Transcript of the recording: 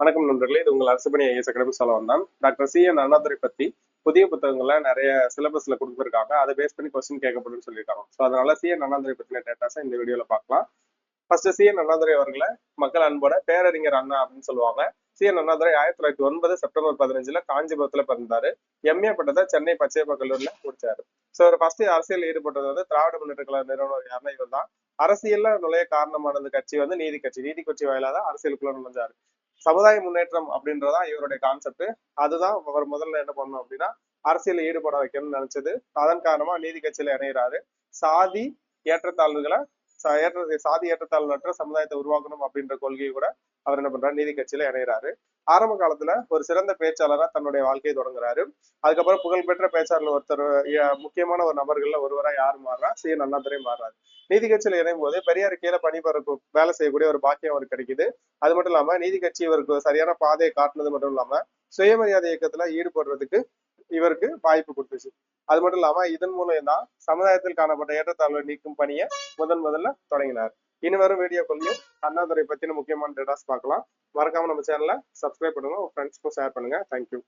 வணக்கம் நண்பர்களே. இது உங்கள் அரசுபணி ஐஎஸ் அகாடமி சொல்ல வந்தான் டாக்டர் சி என் அண்ணாதுரை பத்தி புதிய புத்தகங்கள்ல நிறைய சிலபஸ்ல கொடுத்துருக்காங்க. அதை பேஸ் பண்ணி கொஸ்டின் கேட்கப்படும்னு சொல்லியிருக்காங்க. ஸோ அதனால சி என் அண்ணாதுரை பத்தின டேட்டாஸை இந்த வீடியோல பார்க்கலாம். ஃபர்ஸ்ட் சி என் அண்ணாதுரை அவர்களை மக்கள் அன்போட பேரறிஞர் அண்ணா அப்படின்னு சொல்லுவாங்க. சி என் அண்ணாதுரை ஆயிரத்தி தொள்ளாயிரத்தி ஒன்பது செப்டம்பர் பதினஞ்சுல காஞ்சிபுரத்துல பிறந்தாரு. எம்ஏ பட்டதை சென்னை பச்சையப்ப கல்லூரியில முடிச்சாரு. ஸோ அவர் ஃபர்ஸ்ட் அரசியல் ஈடுபட்டது வந்து திராவிட முன்னேற்ற கழக நிறுவனர் யாருன்னா இவர் தான் அரசியல்ல நுழைய காரணமானது கட்சி வந்து நீதி கட்சி. நீதி கட்சி வாயிலாக தான் அரசியலுக்குள்ள நுழைஞ்சாரு. சமுதாய முன்னேற்றம் அப்படின்றதா இவருடைய கான்செப்ட் அதுதான் அவர் முதல்ல என்ன பண்ணணும் அப்படின்னா அரசியல் ஈடுபட வைக்கணும்னு நினைச்சது. அதன் காரணமா நீதி கட்சியில இணைகிறாரு சாதி ஏற்றத்தாழ்வுகளை ஏற்ற சாதி ஏற்றத்தாழ்வற்ற சமுதாயத்தை உருவாக்கணும் அப்படின்ற கொள்கையை கூட அவர் என்ன பண்றாரு? நீதி கட்சியில இணைகிறாரு ஆரம்ப காலத்துல ஒரு சிறந்த பேச்சாளரா தன்னுடைய வாழ்க்கையை தொடங்குறாரு. அதுக்கப்புறம் புகழ்பெற்ற பேச்சாளர் ஒருத்தர் முக்கியமான ஒரு நபர்கள்ல ஒருவரா யார் மாறுறா? சி. என். அண்ணாதுரை மாறுறாரு. நீதி கட்சியில இணையும் போது பெரியார் கீழே பணிபுறக்கு வேலை செய்யக்கூடிய ஒரு பாக்கியம் அவருக்கு கிடைக்குது. அது மட்டும் இல்லாம நீதி கட்சி இவருக்கு சரியான பாதையை காட்டுனது மட்டும் இல்லாம சுயமரியாதை இயக்கத்துல ஈடுபடுறதுக்கு இவருக்கு வாய்ப்பு கொடுத்துச்சு. அது மட்டும் இல்லாம இதன் மூலம் தான் சமுதாயத்தில் காணப்பட்ட ஏற்றத்தாழ்வை நீக்கும் பணியை முதன் முதல்ல தொடங்கினார். இனி வரும் வீடியோக்குள்ளேயும் அண்ணாதுரை பத்தின முக்கியமான டேட்டாஸ் பார்க்கலாம். மறக்காம நம்ம சேனலை சப்ஸ்கிரைப் பண்ணுங்க உங்க ஃப்ரெண்ட்ஸ்க்கும் ஷேர் பண்ணுங்க. தேங்க்யூ